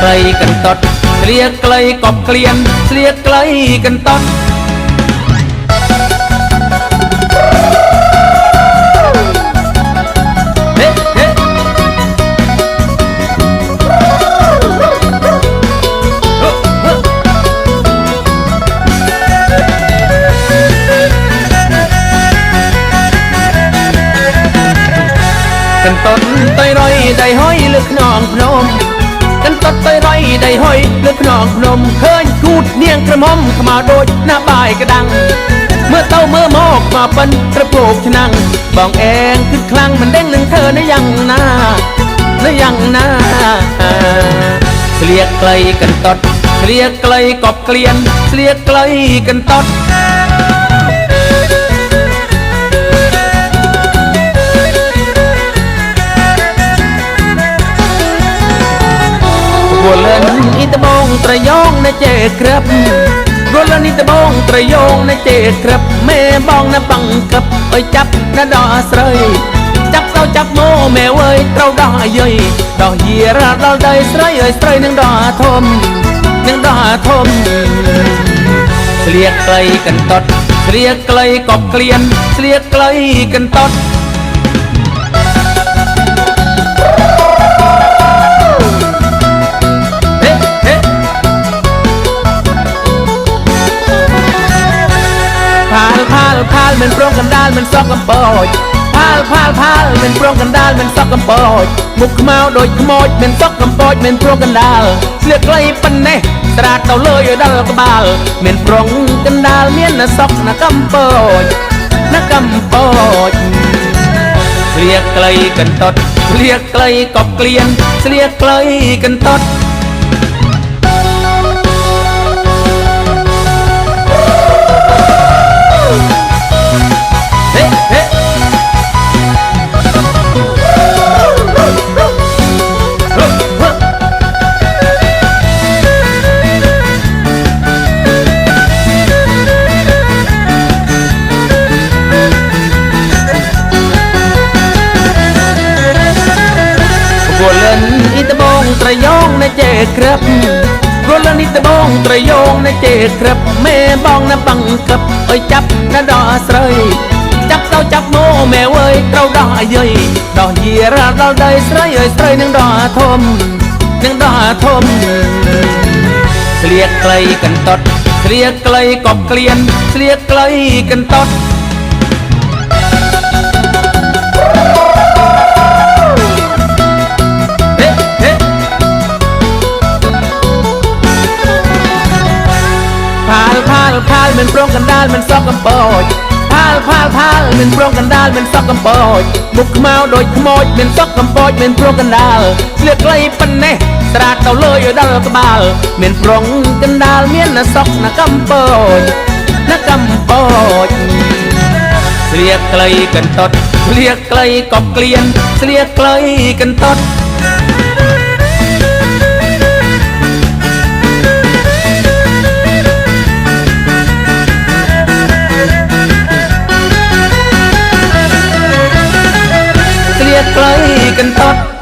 ក្លីកន្តត់ស្លៀកក្លីកប់ក្លៀនស្លៀកក្លីកន្តត់ហេហេហឺហឺកន្តត់តៃរយដៃហុយលើខ្នងភ្នំ កន្តត់តៃរយដៃហុយលើខ្នងភ្នំឃើញគូតនាងក្រមុំខ្មៅដូចណាបាយក្ដាំងមើលទៅមើលមកមកប៉ិនត្រពោកឆ្នាំងបងអែងគិតខ្លាំងមិនដឹងនឹងធ្វើនៅយ៉ាងណានៅយ៉ាងណាស្លៀកក្លីកន្តត់ស្លៀកក្លីកប់ក្លៀនស្លៀកក្លីកន្តត់វ ចេក្រាប់វលិនអ៊ីតបងត្រយងនៅចេក្រាប់មេបងនៅបង្កឹបអើយចាប់នៅដល់ស្រីចាប់ទៅចាប់មកមេអើយត្រូវដោះអាយដោះយារដល់ដីស្រីអើយស្រីនឹងដោះធំនឹងដោះធំស្លៀកក្លីកន្តត់ស្លៀកក្លីកប់ក្លៀនស្លៀកក្លីកន្តត់ មិនប្រងកណ្ដាលមិនសក់កំពចផាលផាលផាលមិនប្រងកណ្ដាលមិនសក់កំពចមុខខ្មៅដូចខ្មោចមិនសក់កំពចមិនប្រងកណ្ដាលស្លៀកខ្លីប៉ុណ្ណេះស្រាតទៅលើយដល់ក្បាលមិនប្រងកណ្ដាលមានណាសក់ណាកំពចណាកំពចស្លៀកក្លីកន្តត់ស្លៀកក្លីកប់ក្លៀនស្លៀកក្លីកន្តត់ លិនអ៊ីតបងត្រយងនៅចេក្រាប់វលិនអ៊ីតបងត្រយងនៅចេក្រាប់មេបងនៅបង្កឹបអើយចាប់នៅដល់ស្រីចាប់ទៅចាប់មកមេអើយត្រូវដោះអាយដោះយារដល់ដីស្រីអើយស្រីនឹងដោះធំនឹងដោះធំស្លៀកក្លីកន្តត់ស្លៀកក្លីកប់ក្លៀនស្លៀកក្លីកន្តត់ ផាលផាលមិនប្រងកណ្ដាលមិនសក់កំពចផាលផាលផាលមិនប្រងកណ្ដាលមិនសក់កំពចមុខខ្មៅដូចខ្មោចមិនសក់កំពចមិនប្រងកណ្ដាលស្លៀកខ្លីប៉ុណ្ណេះស្រាតទៅលើយដល់ក្បាលមានប្រងកណ្ដាលមានណាសក់ណាកំពចណាកំពចស្លៀកខ្លីកន្តត់ស្លៀកខ្លីកប់ក្លៀនស្លៀកខ្លីកន្តត់ กันตด